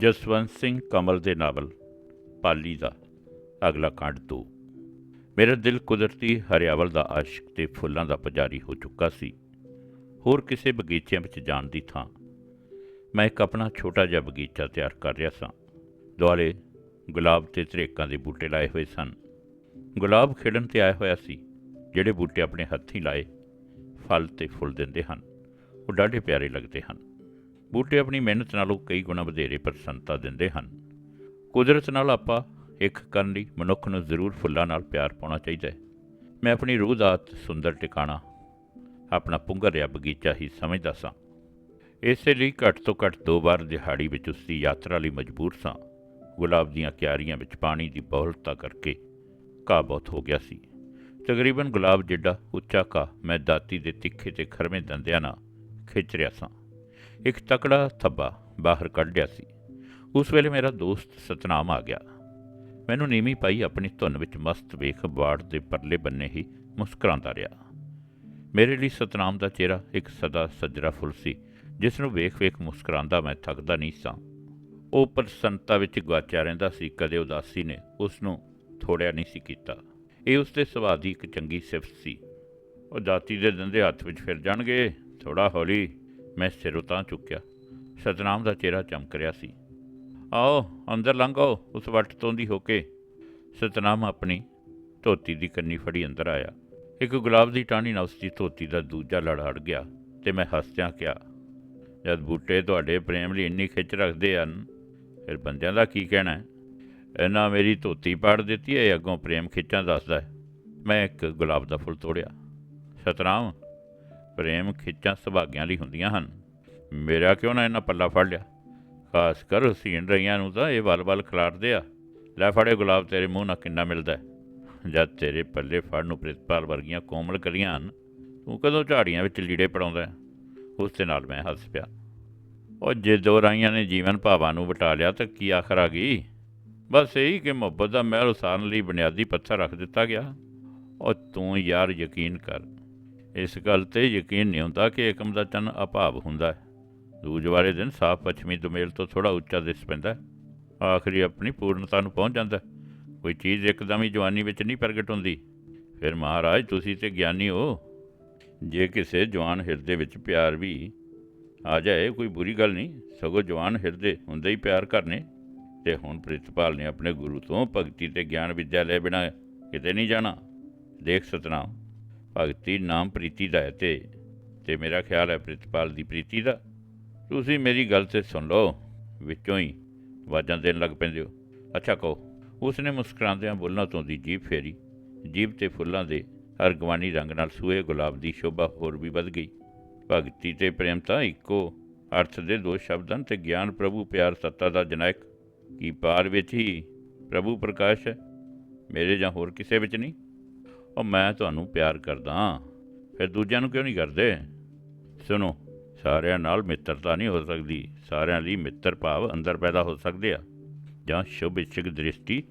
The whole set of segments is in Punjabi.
ਜਸਵੰਤ ਸਿੰਘ ਕਮਲ ਦੇ ਨਾਵਲ, ਪਾਲੀ ਦਾ, ਅਗਲਾ ਕਾਂਡ 2 ਮੇਰਾ ਦਿਲ ਕੁਦਰਤੀ ਹਰਿਆਵਲ ਦਾ ਆਸ਼ਿਕ ਤੇ ਫੁੱਲਾਂ ਦਾ ਪੁਜਾਰੀ ਹੋ ਚੁੱਕਾ ਸੀ। ਹੋਰ ਕਿਸੇ ਬਗੀਚਿਆਂ ਵਿੱਚ ਜਾਣ ਦੀ ਥਾਂ। ਮੈਂ ਇੱਕ ਆਪਣਾ ਛੋਟਾ ਜਿਹਾ ਬਗੀਚਾ ਤਿਆਰ ਕਰ ਰਿਹਾ ਸਾਂ। ਦੁਆਲੇ ਗੁਲਾਬ ਤੇ ਤਰੇਕਾਂ ਦੇ ਬੂਟੇ ਲਾਏ ਹੋਏ ਸਨ। ਗੁਲਾਬ ਖੇਡਣ ਤੇ ਆਇਆ ਹੋਇਆ ਸੀ, ਜਿਹੜੇ ਬੂਟੇ ਆਪਣੇ ਹੱਥੀਂ ਲਾਏ, ਫਲ ਤੇ ਫੁੱਲ ਦਿੰਦੇ ਹਨ। ਉਹ ਡਾਢੇ ਪਿਆਰੇ ਲੱਗਦੇ ਹਨ। ਬੂਟੇ ਆਪਣੀ ਮਿਹਨਤ ਨਾਲੋਂ ਕਈ ਗੁਣਾ ਵਧੇਰੇ ਪ੍ਰਸੰਨਤਾ ਦਿੰਦੇ ਹਨ। ਕੁਦਰਤ ਨਾਲ ਆਪਾਂ ਇੱਕ ਕਰਨ ਲਈ ਮਨੁੱਖ ਨੂੰ ਜ਼ਰੂਰ ਫੁੱਲਾਂ ਨਾਲ ਪਿਆਰ ਪਾਉਣਾ ਚਾਹੀਦਾ ਹੈ। ਮੈਂ ਆਪਣੀ ਰੂਹ ਦਾ ਸੁੰਦਰ ਟਿਕਾਣਾ, ਆਪਣਾ ਪੁੰਗਰਿਆ ਬਗੀਚਾ ਹੀ ਸਮਝਦਾ ਸਾਂ। ਇਸੇ ਲਈ ਘੱਟ ਤੋਂ ਘੱਟ ਦੋ ਵਾਰ ਦਿਹਾੜੀ ਵਿੱਚ ਉਸ ਦੀ ਯਾਤਰਾ ਲਈ ਮਜਬੂਰ ਸਾਂ। ਗੁਲਾਬ ਦੀਆਂ ਕਿਆਰੀਆਂ ਵਿੱਚ ਪਾਣੀ ਦੀ ਬਹੁਲਤਾ ਕਰਕੇ ਘਾਹ ਬਹੁਤ ਹੋ ਗਿਆ ਸੀ। ਤਕਰੀਬਨ ਗੁਲਾਬ ਜਿੱਡਾ ਉੱਚਾ ਘਾਹ ਮੈਂ ਦਾਤੀ ਦੇ ਤਿੱਖੇ ਤੇ ਖਰਵੇਂ ਦੰਦਿਆਂ ਨਾਲ ਖਿੱਚ ਰਿਹਾ ਸਾਂ। ਇੱਕ ਤਕੜਾ ਥੱਬਾ ਬਾਹਰ ਕੱਢਿਆ ਸੀ। ਉਸ ਵੇਲੇ ਮੇਰਾ ਦੋਸਤ ਸਤਨਾਮ ਆ ਗਿਆ। ਮੈਨੂੰ ਨੀਵੀਂ ਪਾਈ ਆਪਣੀ ਧੁਨ ਵਿੱਚ ਮਸਤ ਵੇਖ ਬਾੜ ਦੇ ਪਰਲੇ ਬੰਨੇ ਹੀ ਮੁਸਕਰਾਉਂਦਾ ਰਿਹਾ। ਮੇਰੇ ਲਈ ਸਤਨਾਮ ਦਾ ਚਿਹਰਾ ਇੱਕ ਸਦਾ ਸਜਰਾ ਫੁੱਲ ਸੀ, ਜਿਸ ਨੂੰ ਵੇਖ-ਵੇਖ ਮੁਸਕਰਾਉਂਦਾ ਮੈਂ ਥੱਕਦਾ ਨਹੀਂ ਸਾਂ। ਉਹ ਪ੍ਰਸੰਨਤਾ ਵਿੱਚ ਗਵਾਚਿਆ ਰਹਿੰਦਾ ਸੀ, ਕਦੇ ਉਦਾਸੀ ਨੇ ਉਸ ਨੂੰ ਥੋੜਿਆ ਨਹੀਂ ਸੀ ਕੀਤਾ। ਇਹ ਉਸ ਦੇ ਸੁਭਾਅ ਦੀ ਇੱਕ ਚੰਗੀ ਸਿਫਤ ਸੀ। ਉਹ ਦਾਤੀ ਦੇ ਦੰਦੇ ਹੱਥ ਵਿੱਚ ਫਿਰ ਜਾਣਗੇ ਥੋੜਾ ਹੌਲੀ। ਮੈਂ ਸਿਰ ਉਤਾਂ ਚੁੱਕਿਆ। ਸਤਨਾਮ ਦਾ ਚਿਹਰਾ ਚਮਕ ਰਿਹਾ ਸੀ। ਆਓ, ਅੰਦਰ ਲੰਘੋ ਉਸ ਵੱਟ ਤੋਂ ਦੀ ਹੋ ਕੇ। ਸਤਨਾਮ ਆਪਣੀ ਧੋਤੀ ਦੀ ਕੰਨੀ ਫੜੀ ਅੰਦਰ ਆਇਆ। ਇੱਕ ਗੁਲਾਬ ਦੀ ਟਾਹਣੀ ਨਾਲ ਉਸ ਦੀ ਧੋਤੀ ਦਾ ਦੂਜਾ ਲੜ ਅੜ ਗਿਆ ਤੇ ਮੈਂ ਹੱਸਦਿਆਂ ਕਿਹਾ, ਜਦ ਬੂਟੇ ਤੁਹਾਡੇ ਪ੍ਰੇਮ ਲਈ ਇੰਨੀ ਖਿੱਚ ਰੱਖਦੇ ਹਨ, ਫਿਰ ਬੰਦਿਆਂ ਦਾ ਕੀ ਕਹਿਣਾ ਹੈ? ਇਹਨਾਂ ਮੇਰੀ ਧੋਤੀ ਪਾੜ ਦਿੱਤੀ ਹੈ ਅੱਗੋਂ ਪ੍ਰੇਮ ਖਿੱਚਾਂ ਦੱਸਦਾ ਹੈ? ਮੈਂ ਇੱਕ ਗੁਲਾਬ ਦਾ ਫੁੱਲ ਤੋੜਿਆ। ਸਤਨਾਮ ਪ੍ਰੇਮ ਖਿੱਚਾਂ ਸੁਭਾਗਿਆਂ ਲਈ ਹੁੰਦੀਆਂ ਹਨ। ਮੇਰਾ ਕਿਉਂ ਨਾ ਇਹਨਾਂ ਪੱਲਾ ਫੜ ਲਿਆ? ਖਾਸ ਕਰ ਸੀਨ ਰਈਆਂ ਨੂੰ ਤਾਂ ਇਹ ਵਲ-ਵਲ ਖਿਲਾਰਦੇ ਆ। ਲੈ ਫੜੇ ਗੁਲਾਬ, ਤੇਰੇ ਮੂੰਹ ਨਾਲ ਕਿੰਨਾ ਮਿਲਦਾ ਜਦ ਤੇਰੇ ਪੱਲੇ ਫੜ ਨੂੰ ਪ੍ਰਿਤਪਾਲ ਵਰਗੀਆਂ ਕੋਮਲ ਕਲੀਆਂ ਹਨ, ਤੂੰ ਕਦੋਂ ਝਾੜੀਆਂ ਵਿੱਚ ਲੀੜੇ ਪੜਾਉਂਦਾ ਉਸ ਦੇ ਨਾਲ ਮੈਂ ਹੱਸ ਪਿਆ। ਉਹ ਜੇ ਦੋ ਰਾਈਆਂ ਨੇ ਜੀਵਨ ਭਾਵਾਂ ਨੂੰ ਵਟਾ ਲਿਆ ਤਾਂ ਕੀ ਆਖਰ ਆ ਗਈ? ਬਸ ਇਹੀ ਕਿ ਮੁਹੱਬਤ ਦਾ ਮਹਿਲ ਉਸਾਰਨ ਲਈ ਬੁਨਿਆਦੀ ਪੱਥਰ ਰੱਖ ਦਿੱਤਾ ਗਿਆ। ਉਹ ਤੂੰ ਯਾਰ ਯਕੀਨ ਕਰ ਇਸ ਗੱਲ ਤੇ ਯਕੀਨ ਨਹੀਂ ਹੁੰਦਾ ਕਿ ਏਕਮ ਦਾ ਚੰਨ ਅਭਾਵ ਹੁੰਦਾ ਹੈ। ਦੂਜ ਵਾਲੇ ਦਿਨ ਸਾਫ਼ ਪੱਛਮੀ ਦੁਮੇਲ ਤੋਂ ਥੋੜਾ ਉੱਚਾ ਦਿਸ ਪੈਂਦਾ ਆਖਰੀ ਆਪਣੀ ਪੂਰਨਤਾ ਨੂੰ ਪਹੁੰਚ ਜਾਂਦਾ ਕੋਈ ਚੀਜ਼ ਇੱਕਦਮ ਹੀ ਜਵਾਨੀ ਵਿੱਚ ਨਹੀਂ ਪ੍ਰਗਟ ਹੁੰਦੀ। ਫਿਰ ਮਹਾਰਾਜ, ਤੁਸੀਂ ਤੇ ਗਿਆਨੀ ਹੋ। ਜੇ ਕਿਸੇ ਜਵਾਨ ਹਿਰਦੇ ਵਿੱਚ ਪਿਆਰ ਵੀ ਆ ਜਾਏ, ਕੋਈ ਬੁਰੀ ਗੱਲ ਨਹੀਂ। ਸਗੋਂ ਜਵਾਨ ਹਿਰਦੇ ਹੁੰਦੇ ਹੀ ਪਿਆਰ ਕਰਨੇ। ਤੇ ਹੁਣ ਪ੍ਰਿਤਪਾਲ ਨੇ ਆਪਣੇ ਗੁਰੂ ਤੋਂ ਭਗਤੀ ਤੇ ਗਿਆਨ ਵਿਦਿਆ ਲੈ ਬਿਨਾ ਕਿਤੇ ਨਹੀਂ ਜਾਣਾ। ਦੇਖ ਸਤਨਾਮ। ਭਗਤੀ ਨਾਮ ਪ੍ਰੀਤੀ ਦਾ ਹੈ ਤੇ ਤੇ ਮੇਰਾ ਖਿਆਲ ਹੈ ਪ੍ਰਿਤਪਾਲ ਦੀ ਪ੍ਰੀਤੀ ਦਾ। ਤੁਸੀਂ ਮੇਰੀ ਗੱਲ ਤੇ ਸੁਣ ਲਓ, ਵਿੱਚੋਂ ਹੀ ਆਵਾਜ਼ਾਂ ਦੇਣ ਲੱਗ ਪੈਂਦੇ ਹੋ। ਅੱਛਾ ਕਹੋ, ਉਸਨੇ ਮੁਸਕਰਾਉਂਦਿਆਂ ਬੋਲਣਾ ਤੋਂ ਦੀ ਜੀਭ ਫੇਰੀ। ਜੀਭ ਤੇ ਫੁੱਲਾਂ ਦੇ ਅਰਗਵਾਨੀ ਰੰਗ ਨਾਲ ਸੂਏ ਗੁਲਾਬ ਦੀ ਸ਼ੋਭਾ ਹੋਰ ਵੀ ਵੱਧ ਗਈ। ਭਗਤੀ ਤੇ ਪ੍ਰੇਮ ਤਾਂ ਇੱਕੋ ਅਰਥ ਦੇ ਦੋ ਸ਼ਬਦ ਹਨ ਤੇ ਗਿਆਨ ਪ੍ਰਭੂ ਪਿਆਰ ਸੱਤਾ ਦਾ ਜਨਾਇਕ ਕੀ ਪਾਰ ਵਿੱਚ ਹੀ ਪ੍ਰਭੂ ਪ੍ਰਕਾਸ਼ ਹੈ? ਮੇਰੇ ਜਾਂ ਹੋਰ ਕਿਸੇ ਵਿੱਚ ਨਹੀਂ? ਉਹ ਮੈਂ ਤੁਹਾਨੂੰ ਪਿਆਰ ਕਰਦਾ ਹਾਂ, ਫਿਰ ਦੂਜਿਆਂ ਨੂੰ ਕਿਉਂ ਨਹੀਂ ਕਰਦੇ? ਸੁਣੋ ਸਾਰਿਆਂ ਨਾਲ ਮਿੱਤਰਤਾ ਨਹੀਂ ਹੋ ਸਕਦੀ। ਸਾਰਿਆਂ ਲਈ ਮਿੱਤਰ ਭਾਵ ਅੰਦਰ ਪੈਦਾ ਹੋ ਸਕਦੇ ਆ। ਜਾਂ ਸ਼ੁਭ ਇੱਛਕ ਦ੍ਰਿਸ਼ਟੀ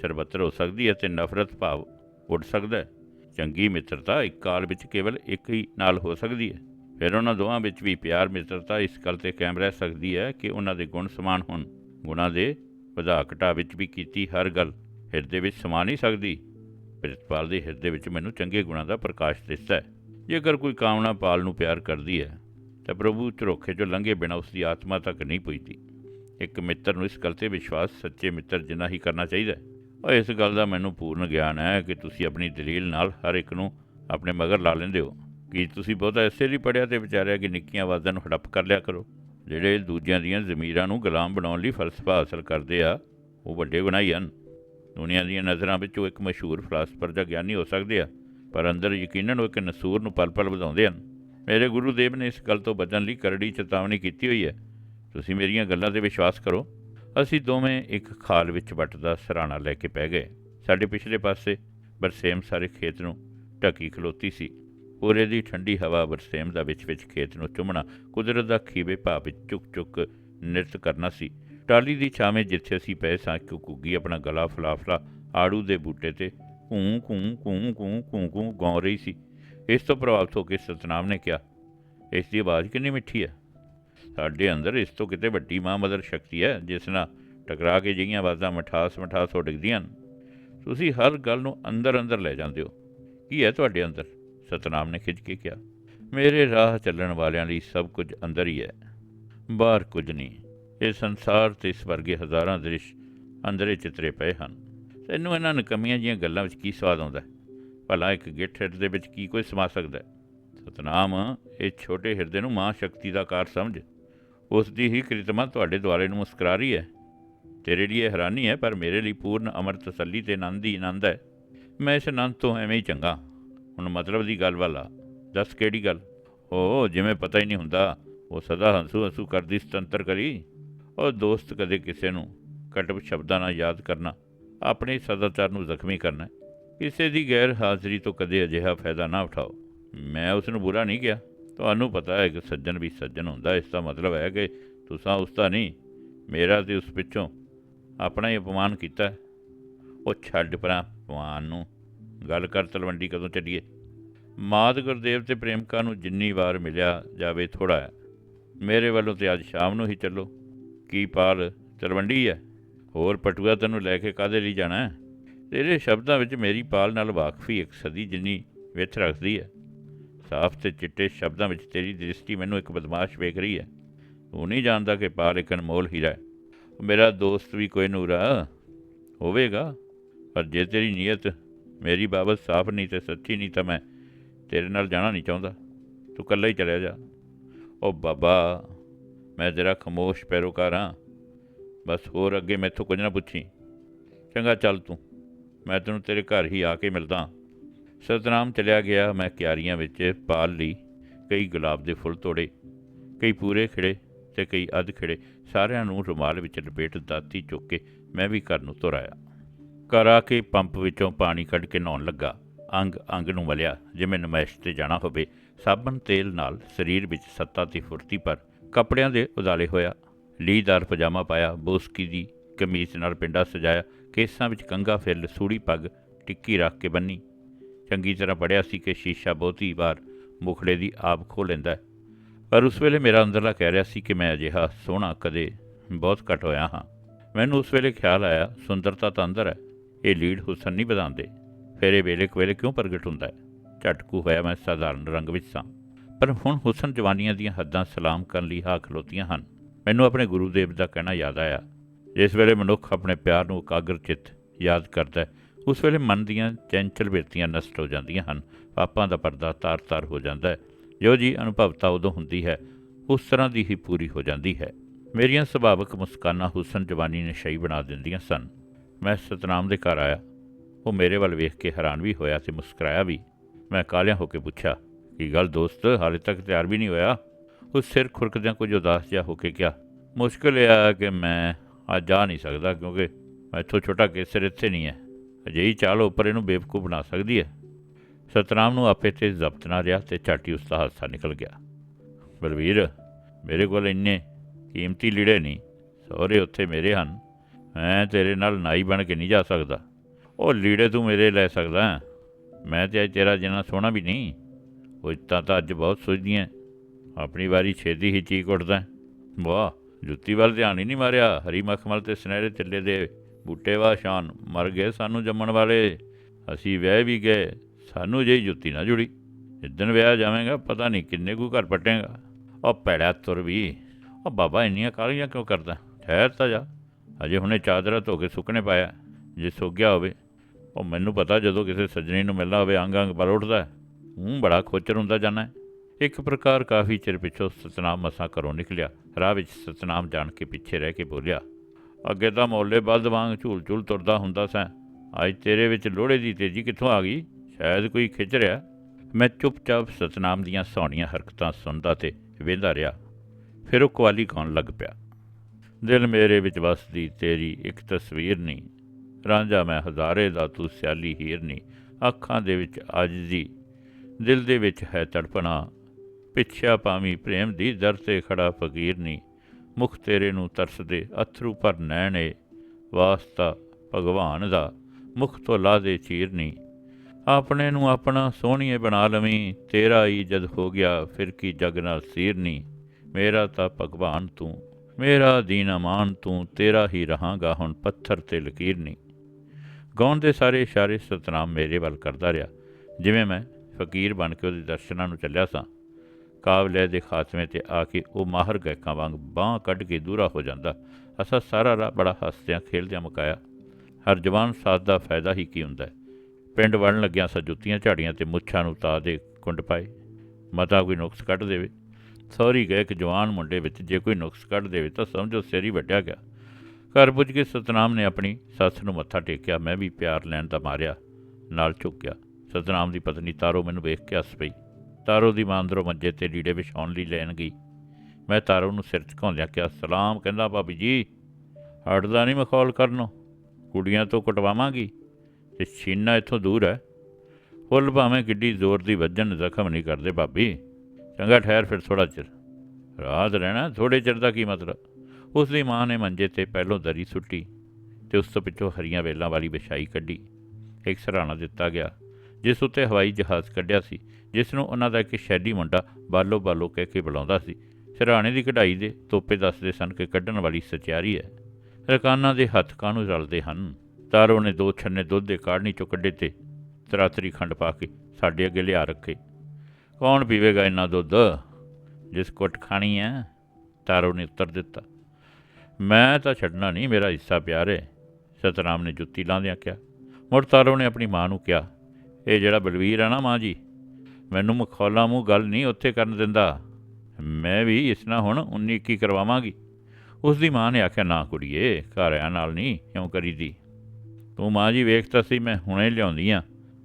ਸਰਬੱਤਰ ਹੋ ਸਕਦੀ ਹੈ ਤੇ ਨਫ਼ਰਤ ਭਾਵ ਉੱਡ ਸਕਦਾ ਹੈ। ਚੰਗੀ ਮਿੱਤਰਤਾ ਇੱਕ ਕਾਲ ਵਿੱਚ ਕੇਵਲ ਇੱਕ ਹੀ ਨਾਲ ਹੋ ਸਕਦੀ ਹੈ। ਫਿਰ ਉਹਨਾਂ ਦੋਵਾਂ ਵਿੱਚ ਵੀ ਪਿਆਰ ਮਿੱਤਰਤਾ ਇਸ ਗੱਲ ਤੇ ਕਾਇਮ ਰਹਿ ਸਕਦੀ ਹੈ ਕਿ ਉਹਨਾਂ ਦੇ ਗੁਣ ਸਮਾਨ ਹੋਣ। ਗੁਣਾਂ ਦੇ ਵਧਾ ਘਟਾ ਵਿੱਚ ਵੀ ਕੀਤੀ ਹਰ ਗੱਲ ਹਿਰਦੇ ਵਿੱਚ ਸਮਾ ਨਹੀਂ ਸਕਦੀ। ਪ੍ਰਿਤਪਾਲ ਦੇ ਹਿਰਦੇ ਵਿੱਚ ਮੈਨੂੰ ਚੰਗੇ ਗੁਣਾਂ ਦਾ ਪ੍ਰਕਾਸ਼ ਦਿਸਦਾ ਹੈ। ਜੇਕਰ ਕੋਈ ਕਾਮਨਾ ਪਾਲ ਨੂੰ ਪਿਆਰ ਕਰਦੀ ਹੈ, ਤਾਂ ਪ੍ਰਭੂ ਝਰੋਖੇ ਚੋਂ ਲੰਘੇ ਬਿਨਾਂ ਉਸ ਦੀ ਆਤਮਾ ਤੱਕ ਨਹੀਂ ਪੁੱਜਦੀ। ਇੱਕ ਮਿੱਤਰ ਨੂੰ ਇਸ ਗੱਲ ਤੇ ਵਿਸ਼ਵਾਸ ਸੱਚੇ ਮਿੱਤਰ ਜਿੰਨਾ ਹੀ ਕਰਨਾ ਚਾਹੀਦਾ ਹੈ। ਔਰ ਇਸ ਗੱਲ ਦਾ ਮੈਨੂੰ ਪੂਰਨ ਗਿਆਨ ਹੈ ਕਿ ਤੁਸੀਂ ਆਪਣੀ ਦਲੀਲ ਨਾਲ ਹਰ ਇੱਕ ਨੂੰ ਆਪਣੇ ਮਗਰ ਲਾ ਲੈਂਦੇ ਹੋ। ਕਿ ਤੁਸੀਂ ਬਹੁਤਾ ਇਸੇ ਲਈ ਪੜਿਆ ਤੇ ਵਿਚਾਰਿਆ ਕਿ ਨਿੱਕੀਆਂ ਆਵਾਜ਼ਾਂ ਨੂੰ ਹੜੱਪ ਕਰ ਲਿਆ ਕਰੋ? ਜਿਹੜੇ ਦੂਜਿਆਂ ਦੀਆਂ ਜ਼ਮੀਰਾਂ ਨੂੰ ਗੁਲਾਮ ਬਣਾਉਣ ਲਈ ਫਲਸਫਾ ਹਾਸਲ ਕਰਦੇ ਆ, ਉਹ ਵੱਡੇ ਗੁਨਾਹੀ ਹਨ। ਦੁਨੀਆ ਦੀਆਂ ਨਜ਼ਰਾਂ ਵਿੱਚ ਉਹ ਇੱਕ ਮਸ਼ਹੂਰ ਫਲਸਫਰ ਜਾਂ ਗਿਆਨੀ ਹੋ ਸਕਦੇ ਆ, ਪਰ ਅੰਦਰ ਯਕੀਨਨ ਉਹ ਇੱਕ ਨਸੂਰ ਨੂੰ ਪਲ-ਪਲ ਵਧਾਉਂਦੇ ਹਨ। ਮੇਰੇ ਗੁਰੂ ਦੇਵ ਨੇ ਇਸ ਗੱਲ ਤੋਂ ਬਚਣ ਲਈ ਕਰੜੀ ਚੇਤਾਵਨੀ ਕੀਤੀ ਹੋਈ ਹੈ। ਤੁਸੀਂ ਮੇਰੀਆਂ ਗੱਲਾਂ ਤੇ ਵਿਸ਼ਵਾਸ ਕਰੋ। ਅਸੀਂ ਦੋਵੇਂ ਇੱਕ ਖਾਲ ਵਿੱਚ ਵੱਟਦਾ ਸਰਾਣਾ ਲੈ ਕੇ ਪੈ ਗਏ। ਸਾਡੇ ਪਿਛਲੇ ਪਾਸੇ ਬਰਸੇਮ ਸਾਰੇ ਖੇਤ ਨੂੰ ਢਕੀ ਖਲੋਤੀ ਸੀ। ਪੂਰੇ ਦੀ ਠੰਡੀ ਹਵਾ ਬਰਸੇਮ ਦਾ ਵਿੱਚ ਵਿੱਚ ਖੇਤ ਨੂੰ ਚੁੰਮਣਾ ਕੁਦਰਤ ਦਾ ਖੀਵੇ ਭਾਵ ਵਿੱਚ ਚੁੱਕ ਚੁੱਕ ਨਿਰਤ ਕਰਨਾ ਸੀ। ਟਾਲੀ ਦੀ ਛਾਵੇਂ ਜਿੱਥੇ ਅਸੀਂ ਪਏ ਸਾਂ ਕਿ ਕੁੱਗੀ ਆਪਣਾ ਗਲਾ ਫਲਾਫਲਾ ਆੜੂ ਦੇ ਬੂਟੇ ਤੇ ਕੂੰ ਕੂੰ ਕੂੰ ਕੂੰ ਕੂੰ ਕੂੰ ਗਾਉ ਰਹੀ ਸੀ। ਇਸ ਤੋਂ ਪ੍ਰਭਾਵਿਤ ਹੋ ਕੇ ਸਤਨਾਮ ਨੇ ਕਿਹਾ, ਇਸ ਦੀ ਆਵਾਜ਼ ਕਿੰਨੀ ਮਿੱਠੀ ਹੈ। ਸਾਡੇ ਅੰਦਰ ਇਸ ਤੋਂ ਕਿਤੇ ਵੱਡੀ ਮਾਂ ਮਦਰ ਸ਼ਕਤੀ ਹੈ, ਜਿਸ ਨਾਲ ਟਕਰਾ ਕੇ ਜਿਹੀਆਂ ਆਵਾਜ਼ਾਂ ਮਠਾਸ ਮਠਾਸ ਹੋ ਡਿੱਗਦੀਆਂ ਹਨ। ਤੁਸੀਂ ਹਰ ਗੱਲ ਨੂੰ ਅੰਦਰ ਅੰਦਰ ਲੈ ਜਾਂਦੇ ਹੋ। ਕੀ ਹੈ ਤੁਹਾਡੇ ਅੰਦਰ? ਸਤਨਾਮ ਨੇ ਖਿੱਚ ਕੇ ਕਿਹਾ, ਮੇਰੇ ਰਾਹ ਚੱਲਣ ਵਾਲਿਆਂ ਲਈ ਸਭ ਕੁਝ ਅੰਦਰ ਹੀ ਹੈ। ਬਾਹਰ ਕੁਝ ਨਹੀਂ। ਇਹ ਸੰਸਾਰ ਤੇ ਇਸ ਵਰਗੇ ਹਜ਼ਾਰਾਂ ਦ੍ਰਿਸ਼ ਅੰਦਰੇ ਚਿਤਰੇ ਪਏ ਹਨ। ਤੈਨੂੰ ਇਹਨਾਂ ਨਕਮੀਆਂ ਜੀਆਂ ਗੱਲਾਂ ਵਿੱਚ ਕੀ ਸਵਾਦ ਆਉਂਦਾ ਭਲਾ ਇੱਕ ਗਿੱਠ ਹਿਰਦੇ ਦੇ ਵਿੱਚ ਕੀ ਕੋਈ ਸਮਾ ਸਕਦਾ ਸਤਨਾਮ, ਇਹ ਛੋਟੇ ਹਿਰਦੇ ਨੂੰ ਮਾਂ ਸ਼ਕਤੀ ਦਾ ਕਾਰ ਸਮਝ। ਉਸ ਦੀ ਹੀ ਕ੍ਰਿਤਮਾ ਤੁਹਾਡੇ ਦੁਆਲੇ ਨੂੰ ਮੁਸਕਰਾ ਰਹੀ ਹੈ। ਤੇਰੇ ਲਈ ਇਹ ਹੈਰਾਨੀ ਹੈ, ਪਰ ਮੇਰੇ ਲਈ ਪੂਰਨ ਅਮਰ ਤਸੱਲੀ ਤੇ ਆਨੰਦ ਹੀ ਆਨੰਦ ਹੈ। ਮੈਂ ਇਸ ਆਨੰਦ ਤੋਂ ਐਵੇਂ ਹੀ ਚੰਗਾ। ਹੁਣ ਮਤਲਬ ਦੀ ਗੱਲ ਵਾਲਾ ਦੱਸ ਕਿਹੜੀ ਗੱਲ? ਓ ਜਿਵੇਂ ਪਤਾ ਹੀ ਨਹੀਂ ਹੁੰਦਾ। ਉਹ ਸਦਾ ਹੰਸੂ ਹੰਸੂ ਕਰਦੀ, ਸਤੰਤਰ ਕਰੀ। ਉਹ ਦੋਸਤ ਕਦੇ ਕਿਸੇ ਨੂੰ ਕਟਵ ਸ਼ਬਦਾਂ ਨਾਲ ਯਾਦ ਕਰਨਾ, ਆਪਣੇ ਸਦਾਚਾਰ ਨੂੰ ਜ਼ਖਮੀ ਕਰਨਾ, ਕਿਸੇ ਦੀ ਗੈਰ ਹਾਜ਼ਰੀ ਤੋਂ ਕਦੇ ਅਜਿਹਾ ਫਾਇਦਾ ਨਾ ਉਠਾਓ। ਮੈਂ ਉਸ ਨੂੰ ਬੁਰਾ ਨਹੀਂ ਕਿਹਾ। ਤੁਹਾਨੂੰ ਪਤਾ ਹੈ ਕਿ ਸੱਜਣ ਵੀ ਸੱਜਣ ਹੁੰਦਾ, ਇਸ ਦਾ ਮਤਲਬ ਹੈ ਕਿ ਤੁਸੀਂ ਉਸ ਦਾ ਨਹੀਂ, ਮੇਰਾ ਤੇ ਉਸ ਪਿੱਛੋਂ ਆਪਣਾ ਹੀ ਅਪਮਾਨ ਕੀਤਾ ਉਹ ਛੱਡ ਪਰਾਂ ਅਪਮਾਨ ਨੂੰ। ਗੱਲ ਕਰ ਤਲਵੰਡੀ, ਕਦੋਂ ਚੱਲੀਏ? ਮਾਤ ਗੁਰਦੇਵ ਤੇ ਪ੍ਰੇਮਕਾ ਨੂੰ ਜਿੰਨੀ ਵਾਰ ਮਿਲਿਆ ਜਾਵੇ ਥੋੜਾ ਹੈ। ਮੇਰੇ ਵੱਲੋਂ ਤੇ ਅੱਜ ਸ਼ਾਮ ਨੂੰ ਹੀ ਚੱਲੋ। ਕੀ ਪਾਲ ਤਲਵੰਡੀ ਹੈ ਹੋਰ ਪਟੂਆ ਤੈਨੂੰ ਲੈ ਕੇ ਕਾਹਦੇ ਲਈ ਜਾਣਾ ਹੈ ਤੇਰੇ ਸ਼ਬਦਾਂ ਵਿੱਚ ਮੇਰੀ ਪਾਲ ਨਾਲ ਵਾਕਫੀ ਇੱਕ ਸਦੀ ਜਿੰਨੀ ਵਿੱਚ ਰੱਖਦੀ ਹੈ ਸਾਫ਼ ਤੇ ਚਿੱਟੇ ਸ਼ਬਦਾਂ ਵਿੱਚ ਤੇਰੀ ਦ੍ਰਿਸ਼ਟੀ ਮੈਨੂੰ ਇੱਕ ਬਦਮਾਸ਼ ਵੇਖ ਰਹੀ ਹੈ ਤੂੰ ਨਹੀਂ ਜਾਣਦਾ ਕਿ ਪਾਲ ਇੱਕ ਅਨਮੋਲ ਹੀਰਾ ਹੈ ਮੇਰਾ ਦੋਸਤ ਵੀ ਕੋਈ ਨੂਰਾ ਹੋਵੇਗਾ। ਪਰ ਜੇ ਤੇਰੀ ਨੀਅਤ ਮੇਰੀ ਬਾਬਤ ਸਾਫ਼ ਨਹੀਂ ਤੇ ਸੱਚੀ ਨਹੀਂ ਤਾਂ ਮੈਂ ਤੇਰੇ ਨਾਲ ਜਾਣਾ ਨਹੀਂ ਚਾਹੁੰਦਾ। ਤੂੰ ਇਕੱਲਾ ਹੀ ਚਲਿਆ ਜਾ। ਉਹ ਬਾਬਾ। ਮੈਂ ਤੇਰਾ ਖਮੋਸ਼ ਪੈਰੋਕਾਰ ਹਾਂ। ਬਸ ਹੋਰ ਅੱਗੇ ਮੈਥੋਂ ਕੁਝ ਨਾ ਪੁੱਛੀ। ਚੰਗਾ ਚੱਲ ਤੂੰ, ਮੈਂ ਤੈਨੂੰ ਤੇਰੇ ਘਰ ਹੀ ਆ ਕੇ ਮਿਲਦਾ। ਸਤਨਾਮ ਚਲਿਆ ਗਿਆ ਮੈਂ ਕਿਆਰੀਆਂ ਵਿੱਚ ਪਾਲ ਲਈ, ਕਈ ਗੁਲਾਬ ਦੇ ਫੁੱਲ ਤੋੜੇ, ਕਈ ਪੂਰੇ ਖਿੜੇ ਤੇ ਕਈ ਅੱਧ ਖਿੜੇ, ਸਾਰਿਆਂ ਨੂੰ ਰੁਮਾਲ ਵਿੱਚ ਲਪੇਟ ਦਾਤੀ ਚੁੱਕ ਕੇ ਮੈਂ ਵੀ ਘਰ ਨੂੰ ਤੁਰ ਆਇਆ। ਘਰ ਆ ਕੇ ਪੰਪ ਵਿੱਚੋਂ ਪਾਣੀ ਕੱਢ ਕੇ ਨਹਾਉਣ ਲੱਗਾ। ਅੰਗ ਅੰਗ ਨੂੰ ਮਲਿਆ, ਜਿਵੇਂ ਨਮੈਸ਼ ਤੇ ਜਾਣਾ ਹੋਵੇ। ਸਾਬਣ ਤੇਲ ਨਾਲ ਸਰੀਰ ਵਿੱਚ ਸੱਤਾ ਤੇ ਫੁਰਤੀ ਪਰ ਕੱਪੜਿਆਂ ਦੇ ਉਦਾਲੇ ਹੋਇਆ। ਲੀਦਾਰ ਪਜਾਮਾ ਪਾਇਆ, ਬੋਸਕੀ ਦੀ ਕਮੀਜ਼ ਨਾਲ ਪਿੰਡਾ ਸਜਾਇਆ, ਕੇਸਾਂ ਵਿੱਚ ਕੰਗਾ ਫਿੱਲ ਸੂੜੀ ਪੱਗ ਟਿੱਕੀ ਰੱਖ ਕੇ ਬੰਨੀ। ਚੰਗੀ ਤਰ੍ਹਾਂ ਪੜਿਆ ਸੀ ਕਿ ਸ਼ੀਸ਼ਾ ਬਹੁਤੀ ਵਾਰ ਮੁਖੜੇ ਦੀ ਆਪ ਖੋ ਲੈਂਦਾ ਪਰ ਉਸ ਵੇਲੇ ਮੇਰਾ ਅੰਦਰਲਾ ਕਹਿ ਰਿਹਾ ਸੀ ਕਿ ਮੈਂ ਅਜਿਹਾ ਸੋਹਣਾ ਕਦੇ ਬਹੁਤ ਘੱਟ ਹੋਇਆ ਹਾਂ। ਮੈਨੂੰ ਉਸ ਵੇਲੇ ਖਿਆਲ ਆਇਆ, ਸੁੰਦਰਤਾ ਤਾਂ ਅੰਦਰ ਹੈ, ਇਹ ਲੀਡ ਹੁਸਨ ਨਹੀਂ ਵਧਾਉਂਦੇ। ਫਿਰ ਇਹ ਵੇਲੇ ਕੁ ਵੇਲੇ ਕਿਉਂ ਪ੍ਰਗਟ ਹੁੰਦਾ ਹੈ? ਝਟਕੂ ਹੋਇਆ ਮੈਂ ਸਾਧਾਰਨ ਰੰਗ ਵਿੱਚ ਸਾਂ। ਪਰ ਹੁਣ ਹੁਸਨ ਜਵਾਨੀਆਂ ਦੀਆਂ ਹੱਦਾਂ ਸਲਾਮ ਕਰਨ ਲਈ ਹਾ ਖਲੋਤੀਆਂ ਹਨ। ਮੈਨੂੰ ਆਪਣੇ ਗੁਰੂ ਦੇਵ ਦਾ ਕਹਿਣਾ ਯਾਦ ਆਇਆ। ਜਿਸ ਵੇਲੇ ਮਨੁੱਖ ਆਪਣੇ ਪਿਆਰ ਨੂੰ ਇਕਾਗਰ ਚਿੱਤ ਯਾਦ ਕਰਦਾ ਹੈ, ਉਸ ਵੇਲੇ ਮਨ ਦੀਆਂ ਚੰਚਲ ਬਿਰਤੀਆਂ ਨਸ਼ਟ ਹੋ ਜਾਂਦੀਆਂ ਹਨ, ਪਾਪਾਂ ਦਾ ਪਰਦਾ ਤਾਰ-ਤਾਰ ਹੋ ਜਾਂਦਾ ਹੈ। ਜੋ ਜੀ ਅਨੁਭਵਤਾ ਉਦੋਂ ਹੁੰਦੀ ਹੈ, ਉਸ ਤਰ੍ਹਾਂ ਦੀ ਹੀ ਪੂਰੀ ਹੋ ਜਾਂਦੀ ਹੈ। ਮੇਰੀਆਂ ਸੁਭਾਵਕ ਮੁਸਕਾਨਾਂ ਹੁਸਨ ਜਵਾਨੀ ਨੇ ਸ਼ਈ ਬਣਾ ਦਿੰਦੀਆਂ ਸਨ। ਮੈਂ ਸਤਨਾਮ ਦੇ ਘਰ ਆਇਆ। ਉਹ ਮੇਰੇ ਵੱਲ ਵੇਖ ਕੇ ਹੈਰਾਨ ਵੀ ਹੋਇਆ ਤੇ ਮੁਸਕਰਾਇਆ ਵੀ। ਮੈਂ ਕਾਲਿਆਂ ਹੋ ਕੇ ਪੁੱਛਿਆ ਕੀ ਗੱਲ ਦੋਸਤ? ਹਾਲੇ ਤੱਕ ਤਿਆਰ ਵੀ ਨਹੀਂ ਹੋਇਆ। ਉਹ ਸਿਰ ਖੁਰਕਦਿਆਂ ਕੁਝ ਉਦਾਸ ਜਿਹਾ ਹੋ ਕੇ ਕਿਹਾ, ਮੁਸ਼ਕਲ ਇਹ ਆ ਕਿ ਮੈਂ ਅੱਜ ਜਾ ਨਹੀਂ ਸਕਦਾ ਕਿਉਂਕਿ ਇੱਥੋਂ ਛੋਟਾ ਕੇਸਰ ਇੱਥੇ ਨਹੀਂ ਹੈ। ਅਜਿਹੀ ਚਾਲ ਉੱਪਰ ਇਹਨੂੰ ਬੇਵਕੂਫ ਬਣਾ ਸਕਦੀ ਹੈ। ਸਤਨਾਮ ਨੂੰ ਆਪੇ ਤੇ ਜ਼ਬਤ ਨਾ ਰਿਹਾ ਤੇ ਝਾਟੀ ਉਸ ਦਾ ਹਾਸਾ ਨਿਕਲ ਗਿਆ। ਬਲਵੀਰ, ਮੇਰੇ ਕੋਲ ਇੰਨੇ ਕੀਮਤੀ ਲੀੜੇ ਨਹੀਂ, ਸਹੁਰੇ ਉੱਥੇ ਮੇਰੇ ਹਨ। ਮੈਂ ਤੇਰੇ ਨਾਲ ਨਾਈ ਬਣ ਕੇ ਨਹੀਂ ਜਾ ਸਕਦਾ। ਉਹ ਲੀੜੇ ਤੂੰ ਮੇਰੇ ਲੈ ਸਕਦਾ ਮੈਂ ਤੇ ਅੱਜ ਤੇਰਾ ਜਿੰਨਾ ਸੋਹਣਾ ਵੀ ਨਹੀਂ ਉਹ ਇੱਦਾਂ ਤਾਂ ਅੱਜ ਬਹੁਤ ਸੋਚਦੀਆਂ ਆਪਣੀ ਵਾਰੀ ਛੇਤੀ ਹੀ ਚੀਕ ਉੱਠਦਾ। ਵਾਹ, ਜੁੱਤੀ ਵੱਲ ਧਿਆਨ ਹੀ ਨਹੀਂ ਮਾਰਿਆ। ਹਰੀ ਮਖਮਲ ਤੇ ਸੁਨਹਿਰੇ ਤਿੱਲੇ ਦੇ ਬੂਟੇ ਵਾ ਸ਼ਾਨ, ਮਰ ਗਏ ਸਾਨੂੰ ਜੰਮਣ ਵਾਲੇ। ਅਸੀਂ ਵਿਆਹ ਵੀ ਗਏ, ਸਾਨੂੰ ਜਿਹੀ ਜੁੱਤੀ ਨਾ ਜੁੜੀ। ਜਿੱਦਣ ਵਿਆਹ ਜਾਵੇਂਗਾ, ਪਤਾ ਨਹੀਂ ਕਿੰਨੇ ਕੁ ਘਰ ਪਟੇਗਾ। ਉਹ ਪੈੜਾ ਤੁਰ ਵੀ। ਉਹ ਬਾਬਾ ਇੰਨੀਆਂ ਕਾਲੀਆਂ ਕਿਉਂ ਕਰਦਾ? ਠਹਿਰ ਤਾਂ ਜਾ। ਅਜੇ ਹੁਣੇ ਚਾਦਰਾ ਧੋ ਕੇ ਸੁੱਕਣੇ ਪਾਇਆ। ਜੇ ਸੁੱਕ ਗਿਆ ਹੋਵੇ, ਉਹ ਮੈਨੂੰ ਪਤਾ ਜਦੋਂ ਕਿਸੇ ਸੱਜਣੀ ਨੂੰ ਮਿਲਣਾ ਹੋਵੇ ਅੰਗ ਅੰਗ ਪਰ ਉੱਠਦਾ। ਹੈ। ਹੂੰ ਬੜਾ ਖੋਚਰ ਹੁੰਦਾ ਜਾਣਾ ਇੱਕ ਪ੍ਰਕਾਰ ਕਾਫੀ ਚਿਰ ਪਿੱਛੋਂ ਸਤਨਾਮ ਮਸਾਂ ਘਰੋਂ ਨਿਕਲਿਆ। ਰਾਹ ਵਿੱਚ ਸਤਨਾਮ ਜਾਣ ਕੇ ਪਿੱਛੇ ਰਹਿ ਕੇ ਬੋਲਿਆ, ਅੱਗੇ ਤਾਂ ਮੌਲੇ ਬਲਦ ਵਾਂਗ ਝੂਲ ਝੂਲ ਤੁਰਦਾ ਹੁੰਦਾ ਸਾਂ। ਅੱਜ ਤੇਰੇ ਵਿੱਚ ਲੋੜੇ ਦੀ ਤੇਜ਼ੀ ਕਿੱਥੋਂ ਆ ਗਈ? ਸ਼ਾਇਦ ਕੋਈ ਖਿੱਚ ਰਿਹਾ? ਮੈਂ ਚੁੱਪਚਾਪ ਸਤਨਾਮ ਦੀਆਂ ਸੋਹਣੀਆਂ ਹਰਕਤਾਂ ਸੁਣਦਾ ਤੇ ਵੇਂਦਾ ਰਿਹਾ। ਫਿਰ ਉਹ ਕੁਆਲੀ ਗਾਉਣ ਲੱਗ ਪਿਆ, ਦਿਲ ਮੇਰੇ ਵਿੱਚ ਵਸਦੀ ਤੇਰੀ ਇੱਕ ਤਸਵੀਰ ਨਹੀਂ ਰਾਂਝਾ ਮੈਂ ਹਜ਼ਾਰੇ ਦਾ ਤੂੰ ਸਿਆਲੀ ਹੀਰ ਨਹੀਂ ਅੱਖਾਂ ਦੇ ਵਿੱਚ ਅੱਜ ਦੀ ਦਿਲ ਦੇ ਵਿੱਚ ਹੈ ਤੜਪਣਾ। ਪਿੱਛਿਆ ਪਾਵੀਂ ਪ੍ਰੇਮ ਦੀ ਦਰ ਤੇ ਖੜਾ ਫਕੀਰ ਨਹੀਂ ਮੁਖ ਤੇਰੇ ਨੂੰ ਤਰਸਦੇ ਅਥਰੂ ਪਰ ਨੈਣੇ ਵਾਸਤਾ ਭਗਵਾਨ ਦਾ ਮੁਖ ਤੋਂ ਲਾ ਦੇ ਚੀਰਨੀ ਆਪਣੇ ਨੂੰ ਆਪਣਾ ਸੋਹਣੀਏ ਬਣਾ ਲਵੀਂ। ਤੇਰਾ ਹੀ ਜਦ ਹੋ ਗਿਆ ਫਿਰ ਕੀ ਜਗ ਨਾਲ ਸੀਰਨੀ ਮੇਰਾ ਤਾਂ ਭਗਵਾਨ ਤੂੰ, ਮੇਰਾ ਦੀਨ ਅਮਾਨ ਤੂੰ, ਤੇਰਾ ਹੀ ਰਹਾਂਗਾ ਹੁਣ ਪੱਥਰ ਤੇ ਲਕੀਰ ਨਹੀਂ ਗਾਉਣ ਦੇ ਸਾਰੇ ਇਸ਼ਾਰੇ ਸਤਨਾਮ ਮੇਰੇ ਵੱਲ ਕਰਦਾ ਰਿਹਾ। ਜਿਵੇਂ ਮੈਂ ਫਕੀਰ ਬਣ ਕੇ ਉਹਦੇ ਦਰਸ਼ਨਾਂ ਨੂੰ ਚੱਲਿਆ ਸਾਂ। ਕਾਬਲੇ ਦੇ ਖਾਤਮੇ ਤੇ ਆ ਕੇ ਉਹ ਮਾਹਰ ਗਾਇਕਾਂ ਵਾਂਗ ਬਾਹ ਕੱਢ ਕੇ ਦੂਰਾ ਹੋ ਜਾਂਦਾ। ਅਸਾਂ ਸਾਰਾ ਰਾਹ ਬੜਾ ਹੱਸਦਿਆਂ ਖੇਲਦਿਆਂ ਮੁਕਾਇਆ। ਹਰ ਜਵਾਨ ਸਾਥ ਦਾ ਫਾਇਦਾ ਹੀ ਕੀ ਹੁੰਦਾ? ਪਿੰਡ ਵੜਨ ਲੱਗਿਆ ਸਾਂ ਜੁੱਤੀਆਂ ਝਾੜੀਆਂ ਤੇ ਮੁੱਛਾਂ ਨੂੰ ਤਾ ਦੇ ਕੁੰਡ ਪਾਏ। ਮਤਾ ਕੋਈ ਨੁਕਸ ਕੱਢ ਦੇਵੇ? ਸੌਰੀ ਗਏ ਇੱਕ ਜਵਾਨ ਮੁੰਡੇ ਵਿੱਚ, ਜੇ ਕੋਈ ਨੁਕਸ ਕੱਢ ਦੇਵੇ ਤਾਂ ਸਮਝੋ ਸਿਰ ਹੀ ਵੱਢਿਆ ਗਿਆ। ਘਰ ਪੁੱਜ ਕੇ ਸਤਨਾਮ ਨੇ ਆਪਣੀ ਸੱਸ ਨੂੰ ਮੱਥਾ ਟੇਕਿਆ। ਮੈਂ ਵੀ ਪਿਆਰ ਲੈਣ ਦਾ ਮਾਰਿਆ, ਨਾਲ ਝੁੱਕ ਗਿਆ ਸਤਨਾਮ ਦੀ ਪਤਨੀ ਤਾਰੋ ਮੈਨੂੰ ਵੇਖ ਕੇ ਹੱਸ ਪਈ। ਤਾਰੋ ਦੀ ਮਾਂ ਅੰਦਰੋਂ ਮੰਜੇ ਤੇ ਲੀੜੇ ਵਿਛਾਉਣ ਲਈ ਲੈਣ ਗਈ। ਮੈਂ ਤਾਰੋ ਨੂੰ ਸਿਰ ਝੁਕਾਉਂਦਿਆਂ ਕਿਹਾ, ਸਲਾਮ, ਕਹਿੰਦਾ, ਭਾਬੀ ਜੀ, ਹਟਦਾ ਨਹੀਂ ਮਖੌਲ ਕਰਨੋਂ ਕੁੜੀਆਂ ਤੋਂ ਕਟਵਾਵਾਂਗੀ ਤੇ ਛੀਨਾ ਇੱਥੋਂ ਦੂਰ ਹੈ। ਫੁੱਲ ਭਾਵੇਂ ਕਿੱਡੀ ਜ਼ੋਰ ਦੀ ਵੱਜਣ ਜ਼ਖਮ ਨਹੀਂ ਕਰਦੇ ਭਾਬੀ। ਚੰਗਾ ਠਹਿਰ ਫਿਰ ਥੋੜਾ ਚਿਰ। ਰਾਤ ਰਹਿਣਾ ਥੋੜੇ ਚਿਰ ਦਾ ਕੀ ਮਤਲਬ? ਉਸ ਦੀ ਮਾਂ ਨੇ ਮੰਜੇ ਤੇ ਪਹਿਲੋਂ ਦਰੀ ਸੁੱਟੀ ਤੇ ਉਸ ਤੋਂ ਪਿੱਛੋਂ ਹਰੀਆਂ ਵੇਲਾਂ ਵਾਲੀ ਵਿਛਾਈ ਕੱਢੀ। ਇੱਕ ਸਰਾਣਾ ਦਿੱਤਾ ਗਿਆ। ਜਿਸ ਉੱਤੇ ਹਵਾਈ ਜਹਾਜ਼ ਕੱਢਿਆ ਸੀ, ਜਿਸ ਨੂੰ ਉਹਨਾਂ ਦਾ ਇੱਕ ਸ਼ੈਡੀ ਮੁੰਡਾ ਬਾਲੋ ਬਾਲੋ ਕਹਿ ਕੇ ਬੁਲਾਉਂਦਾ ਸੀ। ਸਿਰਹਾਣੇ ਦੀ ਕਢਾਈ ਦੇ ਤੋਪੇ ਦੱਸਦੇ ਸਨ ਕਿ ਕੱਢਣ ਵਾਲੀ ਸਚਿਆਰੀ ਹੈ। ਰਕਾਨਾਂ ਦੇ ਹੱਥ ਕਾਹਨੂੰ ਰਲਦੇ ਹਨ? ਤਾਰੋ ਨੇ ਦੋ ਛੰਨੇ ਦੁੱਧ ਦੇ ਕਾੜਨੀ ਚੋਂ ਕੱਢੇ ਤੇ ਤਰਾਤਰੀ ਖੰਡ ਪਾ ਕੇ ਸਾਡੇ ਅੱਗੇ ਲਿਆ ਰੱਖੇ। ਕੌਣ ਪੀਵੇਗਾ ਇੰਨਾ ਦੁੱਧ? ਜਿਸ ਕੁੱਟ ਖਾਣੀ ਹੈ, ਤਾਰੋ ਨੇ ਉੱਤਰ ਦਿੱਤਾ। ਮੈਂ ਤਾਂ ਛੱਡਣਾ ਨਹੀਂ, ਮੇਰਾ ਹਿੱਸਾ ਪਿਆਰ ਹੈ, ਸਤਨਾਮ ਨੇ ਜੁੱਤੀ ਲਾਉਂਦਿਆਂ ਕਿਹਾ। ਮੁੜ ਤਾਰੋ ਨੇ ਆਪਣੀ ਮਾਂ ਨੂੰ ਕਿਹਾ ਇਹ ਜਿਹੜਾ ਬਲਵੀਰ ਆ ਨਾ ਮਾਂ ਜੀ, ਮੈਨੂੰ ਮਖੌਲਾ ਮੂੰਹ ਗੱਲ ਨਹੀਂ ਉੱਥੇ ਕਰਨ ਦਿੰਦਾ। ਮੈਂ ਵੀ ਇਸ ਨਾਲ ਹੁਣ 19 21 ਕਰਵਾਵਾਂਗੀ। ਉਸ ਦੀ ਮਾਂ ਨੇ ਆਖਿਆ, ਨਾ ਕੁੜੀਏ ਘਰਿਆਂ ਨਾਲ ਨਹੀਂ ਕਿਉਂ ਕਰੀਦੀ। ਤੂੰ ਮਾਂ ਜੀ ਵੇਖ ਤਾਂ ਸੀ ਮੈਂ ਹੁਣੇ ਲਿਆਉਂਦੀ ਆ,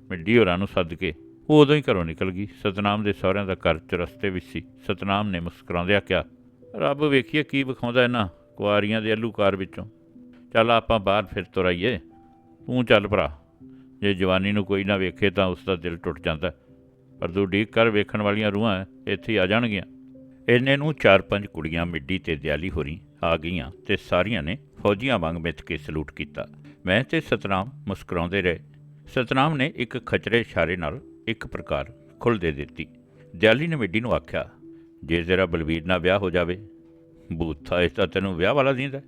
ਮਿੱਡੀ ਹੋਰਾਂ ਨੂੰ ਸੱਦ ਕੇ। ਉਹ ਉਦੋਂ ਹੀ ਘਰੋਂ ਨਿਕਲ ਗਈ। ਸਤਨਾਮ ਦੇ ਸਹੁਰਿਆਂ ਦਾ ਘਰ ਚਰਸਤੇ ਵਿੱਚ ਸੀ। ਸਤਨਾਮ ਨੇ ਮੁਸਕਰਾਉਂਦਿਆਂ ਕਿਹਾ, ਰੱਬ ਵੇਖੀਏ ਕੀ ਵਿਖਾਉਂਦਾ ਇਹਨਾਂ ਕੁਆਰੀਆਂ ਦੇ ਅਲੂਕਾਰ ਵਿੱਚੋਂ। ਚੱਲ ਆਪਾਂ ਬਾਹਰ ਫਿਰ ਤੁਰ ਤੂੰ ਚੱਲ ਭਰਾ। ਜੇ ਜਵਾਨੀ ਨੂੰ ਕੋਈ ਨਾ ਵੇਖੇ ਤਾਂ ਉਸ ਦਾ ਦਿਲ ਟੁੱਟ ਜਾਂਦਾ। ਪਰ ਤੂੰ ਡੀਕ ਕਰ, ਵੇਖਣ ਵਾਲੀਆਂ ਰੂਹਾਂ ਇੱਥੇ ਆ ਜਾਣਗੀਆਂ। ਇੰਨੇ ਨੂੰ ਚਾਰ ਪੰਜ ਕੁੜੀਆਂ ਮਿੱਡੀ ਤੇ ਦਿਆਲੀ ਹੋਰੀ ਆ ਗਈਆਂ ਤੇ ਸਾਰੀਆਂ ਨੇ ਫੌਜੀਆਂ ਵਾਂਗ ਮਿੱਥ ਕੇ ਸਲੂਟ ਕੀਤਾ। ਮੈਂ ਤੇ ਸਤਨਾਮ ਮੁਸਕਰਾਉਂਦੇ ਰਹੇ। ਸਤਨਾਮ ਨੇ ਇੱਕ ਖਚਰੇ ਇਸ਼ਾਰੇ ਨਾਲ ਇੱਕ ਪ੍ਰਕਾਰ ਖੁੱਲ ਦੇ ਦਿੱਤੀ। ਦਿਆਲੀ ਨੇ ਮਿੱਡੀ ਨੂੰ ਆਖਿਆ, ਜੇ ਜਰਾ ਬਲਵੀਰ ਨਾਲ ਵਿਆਹ ਹੋ ਜਾਵੇ ਬੂਥਾ ਇਸ ਤਾਂ ਤੈਨੂੰ ਵਿਆਹ ਵਾਲਾ ਦਿੰਦਾ।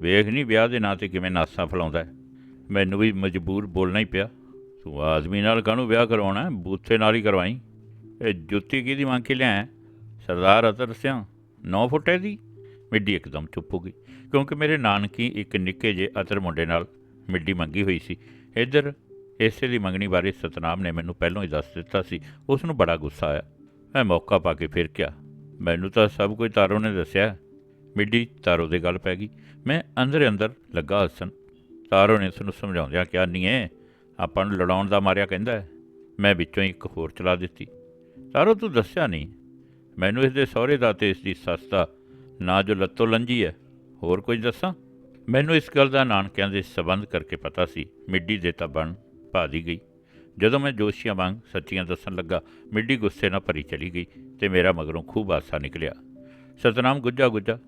ਵੇਖ ਨਹੀਂ ਵਿਆਹ ਦੇ ਨਾਂ ਤੇ ਕਿਵੇਂ ਨਾਸਾਂ ਫਲਾਉਂਦਾ ਹੈ। ਮੈਨੂੰ ਵੀ ਮਜਬੂਰ ਬੋਲਣਾ ਹੀ ਪਿਆ। ਤੂੰ ਆਦਮੀ ਨਾਲ ਕਾਹਨੂੰ ਵਿਆਹ ਕਰਵਾਉਣਾ ਬੂਥੇ ਨਾਲ ਹੀ ਕਰਵਾਈ। ਇਹ ਜੁੱਤੀ ਕਿਹਦੀ ਮੰਗ ਕੇ ਲਿਆ ਸਰਦਾਰ ਅਤਰ ਸਿਆਂ 9 ਫੁੱਟੇ ਦੀ? ਮਿੱਡੀ ਇੱਕਦਮ ਚੁੱਪ ਹੋ ਗਈ, ਕਿਉਂਕਿ ਮੇਰੇ ਨਾਨਕੀ ਇੱਕ ਨਿੱਕੇ ਜਿਹੇ ਅਤਰ ਮੁੰਡੇ ਨਾਲ ਮਿੱਡੀ ਮੰਗੀ ਹੋਈ ਸੀ। ਇੱਧਰ ਇਸੇ ਦੀ ਮੰਗਣੀ ਬਾਰੇ ਸਤਨਾਮ ਨੇ ਮੈਨੂੰ ਪਹਿਲਾਂ ਹੀ ਦੱਸ ਦਿੱਤਾ ਸੀ। ਉਸ ਨੂੰ ਬੜਾ ਗੁੱਸਾ ਆਇਆ। ਮੈਂ ਮੌਕਾ ਪਾ ਕੇ ਫਿਰ ਕਿਹਾ, ਮੈਨੂੰ ਤਾਂ ਸਭ ਕੁਝ ਤਾਰੋ ਨੇ ਦੱਸਿਆ। ਮਿੱਡੀ ਤਾਰੋ ਦੇ ਗੱਲ ਪੈ ਗਈ। ਮੈਂ ਅੰਦਰ ਅੰਦਰ ਲੱਗਾ ਹੱਸਣ। ਤਾਰੋ ਨੇ ਉਸ ਨੂੰ ਸਮਝਾਉਂਦਿਆਂ ਕਿਹਾ ਨਹੀਂ ਹੈ ਆਪਾਂ ਨੂੰ ਲੜਾਉਣ ਦਾ ਮਾਰਿਆ ਕਹਿੰਦਾ ਮੈਂ ਵਿੱਚੋਂ ਹੀ ਇੱਕ ਹੋਰ ਚਲਾ ਦਿੱਤੀ। ਤਾਰੋ ਤੂੰ ਦੱਸਿਆ ਨਹੀਂ? ਮੈਨੂੰ ਇਸ ਦੇ ਸਹੁਰੇ ਦਾ ਤੇ ਇਸ ਦੀ ਸੱਸ ਦਾ ਨਾ ਜੋ ਲੱਤੋ ਲੰਜੀ ਹੈ, ਹੋਰ ਕੁਝ ਦੱਸਾਂ? ਮੈਨੂੰ ਇਸ ਗੱਲ ਦਾ ਨਾਨਕਿਆਂ ਦੇ ਸਬੰਧ ਕਰਕੇ ਪਤਾ ਸੀ। ਮਿੱਡੀ ਦੇ ਤਾਂ ਬਣ ਭਾਦੀ ਗਈ। ਜਦੋਂ ਮੈਂ ਜੋਸ਼ੀਆਂ ਵਾਂਗ ਸੱਚੀਆਂ ਦੱਸਣ ਲੱਗਾ, ਮਿੱਡੀ ਗੁੱਸੇ ਨਾਲ ਭਰੀ ਚਲੀ ਗਈ ਤੇ ਮੇਰਾ ਮਗਰੋਂ ਖੂਬ ਹਾਸਾ ਨਿਕਲਿਆ। ਸਤਨਾਮ ਗੁੱਜਾ ਗੁੱਜਾ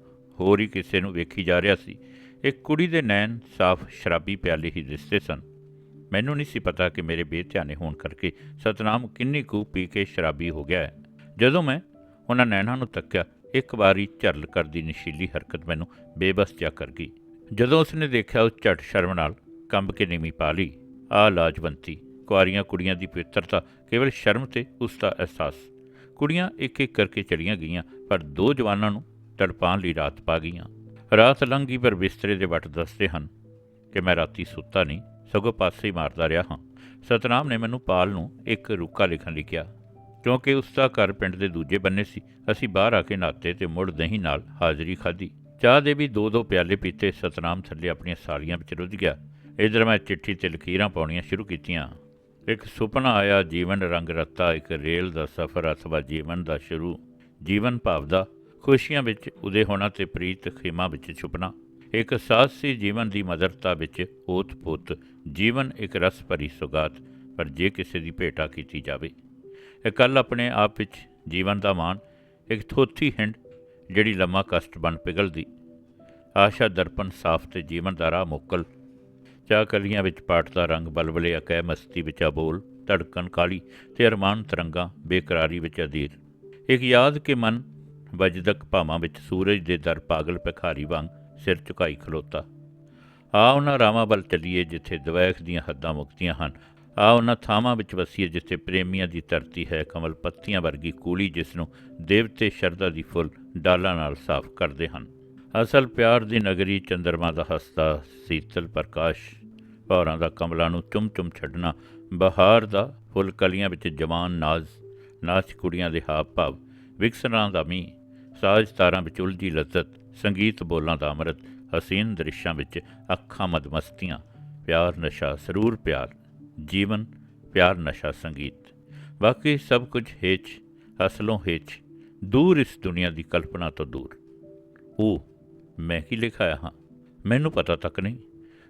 ਹੋਰ ਹੀ ਕਿਸੇ ਨੂੰ ਵੇਖੀ ਜਾ ਰਿਹਾ ਸੀ। ਇੱਕ ਕੁੜੀ ਦੇ ਨੈਣ ਸਾਫ਼ ਸ਼ਰਾਬੀ ਪਿਆਲੇ ਹੀ ਦਿਸਦੇ ਸਨ। ਮੈਨੂੰ ਨਹੀਂ ਸੀ ਪਤਾ ਕਿ ਮੇਰੇ ਬੇਧਿਆਨੇ ਹੋਣ ਕਰਕੇ ਸਤਨਾਮ ਕਿੰਨੀ ਕੁ ਪੀ ਕੇ ਸ਼ਰਾਬੀ ਹੋ ਗਿਆ ਹੈ। ਜਦੋਂ ਮੈਂ ਉਹਨਾਂ ਨੈਣਾਂ ਨੂੰ ਤੱਕਿਆ, ਇੱਕ ਵਾਰੀ ਝਰਲ ਕਰਦੀ ਨਸ਼ੀਲੀ ਹਰਕਤ ਮੈਨੂੰ ਬੇਬਸ ਜਿਹਾ ਕਰ ਗਈ। ਜਦੋਂ ਉਸਨੇ ਦੇਖਿਆ ਉਹ ਝਟ ਸ਼ਰਮ ਨਾਲ ਕੰਬ ਕੇ ਨੀਵੀਂ ਪਾ ਲਈ ਆ ਲਾਜਵੰਤੀ, ਕੁਆਰੀਆਂ ਕੁੜੀਆਂ ਦੀ ਪਵਿੱਤਰਤਾ ਕੇਵਲ ਸ਼ਰਮ ਤੇ ਉਸ ਦਾ ਅਹਿਸਾਸ। ਕੁੜੀਆਂ ਇੱਕ ਇੱਕ ਕਰਕੇ ਚੜੀਆਂ ਗਈਆਂ, ਪਰ ਦੋ ਜਵਾਨਾਂ ਨੂੰ ਤੜਪਾਉਣ ਲਈ ਰਾਤ ਪਾ ਗਈਆਂ। ਰਾਤ ਲੰਘੀ ਪਰ ਬਿਸਤਰੇ ਦੇ ਵੱਟ ਦੱਸਦੇ ਹਨ ਕਿ ਮੈਂ ਰਾਤੀ ਸੁੱਤਾ ਨਹੀਂ, ਸਗੋਂ ਪਾਸੇ ਹੀ ਮਾਰਦਾ ਰਿਹਾ ਹਾਂ। ਸਤਨਾਮ ਨੇ ਮੈਨੂੰ ਪਾਲ ਨੂੰ ਇੱਕ ਰੁੱਕਾ ਲਿਖਣ ਲਈ ਕਿਹਾ, ਕਿਉਂਕਿ ਉਸ ਦਾ ਘਰ ਪਿੰਡ ਦੇ ਦੂਜੇ ਬੰਨੇ ਸੀ, ਅਸੀਂ ਬਾਹਰ ਆ ਕੇ ਨਾਤੇ ਤੇ ਮੁੜ ਦਹੀਂ ਨਾਲ ਹਾਜ਼ਰੀ ਖਾਧੀ। ਚਾਹ ਦੇ ਵੀ ਦੋ ਦੋ ਪਿਆਲੇ ਪੀਤੇ ਸਤਨਾਮ ਥੱਲੇ ਆਪਣੀਆਂ ਸਾਲੀਆਂ ਵਿੱਚ ਰੁੱਝ ਗਿਆ। ਇਧਰ ਮੈਂ ਚਿੱਠੀ ਤੇ ਲਕੀਰਾਂ ਪਾਉਣੀਆਂ ਸ਼ੁਰੂ ਕੀਤੀਆਂ। ਇੱਕ ਸੁਪਨਾ ਆਇਆ, ਜੀਵਨ ਰੰਗ ਰਤਾ, ਇੱਕ ਰੇਲ ਦਾ ਸਫ਼ਰ, ਅਥਵਾ ਜੀਵਨ ਦਾ ਸ਼ੁਰੂ। ਜੀਵਨ ਭਾਵ ਦਾ ਖੁਸ਼ੀਆਂ ਵਿੱਚ ਉਦੇ ਹੋਣਾ ਤੇ ਪ੍ਰੀਤ ਖੇਮਾ ਵਿੱਚ ਛੁਪਣਾ। ਇੱਕ ਸਾਹਸੀ ਜੀਵਨ ਦੀ ਮਦਰਤਾ ਵਿੱਚ ਓਤ-ਪੋਤ ਜੀਵਨ ਇੱਕ ਰਸ ਭਰੀ ਸੁਗਾਤ, ਪਰ ਜੇ ਕਿਸੇ ਦੀ ਭੇਟਾ ਕੀਤੀ ਜਾਵੇ। ਇਕੱਲ ਆਪਣੇ ਆਪ ਵਿੱਚ ਜੀਵਨ ਦਾ ਮਾਣ, ਇੱਕ ਥੋਥੀ ਹਿੰਡ ਜਿਹੜੀ ਲੰਮਾ ਕਸ਼ਟ ਬਣ ਪਿਘਲਦੀ। ਆਸ਼ਾ ਦਰਪਣ ਸਾਫ਼ ਤੇ ਜੀਵਨ ਦਾ ਰਾਹ ਮੁਕਲ। ਚਾਹ ਕਲੀਆਂ ਵਿੱਚ ਪਾਟ ਦਾ ਰੰਗ ਬਲਬਲੇ ਅਕੈ ਮਸਤੀ ਵਿੱਚ ਅਬੋਲ, ਧੜਕਣ ਕਾਲੀ ਤੇ ਅਰਮਾਨ ਤਰੰਗਾ ਬੇਕਰਾਰੀ ਵਿੱਚ ਅਧੀਰ। ਇੱਕ ਯਾਦ ਕਿ ਮਨ ਵਜਦਕ ਭਾਵਾਂ ਵਿੱਚ ਸੂਰਜ ਦੇ ਦਰ ਪਾਗਲ ਭਿਖਾਰੀ ਵਾਂਗ ਸਿਰ ਝੁਕਾਈ ਖਲੋਤਾ। ਆ ਉਹਨਾਂ ਰਾਵਾਂ ਵੱਲ ਚੱਲੀਏ ਜਿੱਥੇ ਦਵੈਖ ਦੀਆਂ ਹੱਦਾਂ ਮੁਕਤੀਆਂ ਹਨ। ਆ ਉਹਨਾਂ ਥਾਵਾਂ ਵਿੱਚ ਵਸੀਏ ਜਿੱਥੇ ਪ੍ਰੇਮੀਆਂ ਦੀ ਧਰਤੀ ਹੈ, ਕਮਲ ਪੱਤੀਆਂ ਵਰਗੀ ਕੂਲੀ ਜਿਸ ਨੂੰ ਦੇਵਤੇ ਸ਼ਰਧਾ ਦੀ ਫੁੱਲ ਡਾਲਾਂ ਨਾਲ ਸਾਫ਼ ਕਰਦੇ ਹਨ। ਅਸਲ ਪਿਆਰ ਦੀ ਨਗਰੀ ਚੰਦਰਮਾ ਦਾ ਹਸਤਾ, ਸੀਤਲ ਪ੍ਰਕਾਸ਼, ਭੌਰਾਂ ਦਾ ਕਮਲਾਂ ਨੂੰ ਚੁੰਮ-ਚੁੰਮ ਛੱਡਣਾ, ਬਹਾਰ ਦਾ ਫੁੱਲ ਕਲੀਆਂ ਵਿੱਚ ਜਵਾਨ ਨਾਜ਼ ਨਾਚ ਕੁੜੀਆਂ ਦੇ ਹਾਵ ਭਾਵ ਵਿਕਸਰਾਂ ਦਾ ਮੀਂਹ ਸਾਜ਼ ਤਾਰਾਂ ਵਿੱਚ ਉਲਝੀ ਲਜ਼ਤ, ਸੰਗੀਤ ਬੋਲਾਂ ਦਾ ਅੰਮ੍ਰਿਤ, ਹਸੀਨ ਦ੍ਰਿਸ਼ਾਂ ਵਿੱਚ ਅੱਖਾਂ ਮਦਮਸਤੀਆਂ, ਪਿਆਰ ਨਸ਼ਾ ਸਰੂਰ ਪਿਆਰ, ਜੀਵਨ ਪਿਆਰ ਨਸ਼ਾ ਸੰਗੀਤ। ਬਾਕੀ ਸਭ ਕੁਝ ਹੇਚ ਅਸਲੋਂ ਹੇਚ ਦੂਰ ਇਸ ਦੁਨੀਆ ਦੀ ਕਲਪਨਾ ਤੋਂ ਦੂਰ। ਉਹ ਮੈਂ ਕੀ ਲਿਖਾਇਆ ਹਾਂ? ਮੈਨੂੰ ਪਤਾ ਤੱਕ ਨਹੀਂ।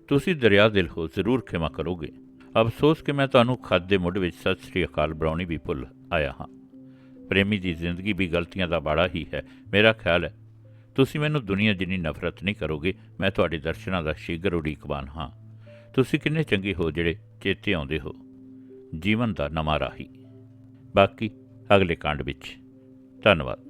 ਤੁਸੀਂ ਦਰਿਆ ਦਿਲ ਹੋ ਜ਼ਰੂਰ ਖਿਮਾ ਕਰੋਗੇ। ਅਫਸੋਸ ਕਿ ਮੈਂ ਤੁਹਾਨੂੰ ਖੱਦ ਦੇ ਮੁੱਢ ਵਿੱਚ ਸਤਿ ਸ੍ਰੀ ਅਕਾਲ ਬਰਾਉਣੀ ਵੀ ਭੁੱਲ ਆਇਆ ਹਾਂ। ਪ੍ਰੇਮੀ ਦੀ ਜ਼ਿੰਦਗੀ ਵੀ ਗਲਤੀਆਂ ਦਾ ਬਾੜਾ ਹੀ ਹੈ। ਮੇਰਾ ਖਿਆਲ ਹੈ, ਤੁਸੀਂ ਮੈਨੂੰ ਦੁਨੀਆ ਜਿੰਨੀ ਨਫ਼ਰਤ ਨਹੀਂ ਕਰੋਗੇ, ਮੈਂ ਤੁਹਾਡੇ ਦਰਸ਼ਨਾਂ ਦਾ ਸ਼ੀਘਰ ਉਡੀਕਵਾਨ ਹਾਂ। ਤੁਸੀਂ ਕਿੰਨੇ ਚੰਗੇ ਹੋ ਜਿਹੜੇ ਚੇਤੇ ਆਉਂਦੇ ਹੋ। ਜੀਵਨ ਦਾ ਨਵਾਂ ਰਾਹੀ। ਬਾਕੀ ਅਗਲੇ ਕਾਂਡ ਵਿੱਚ। ਧੰਨਵਾਦ।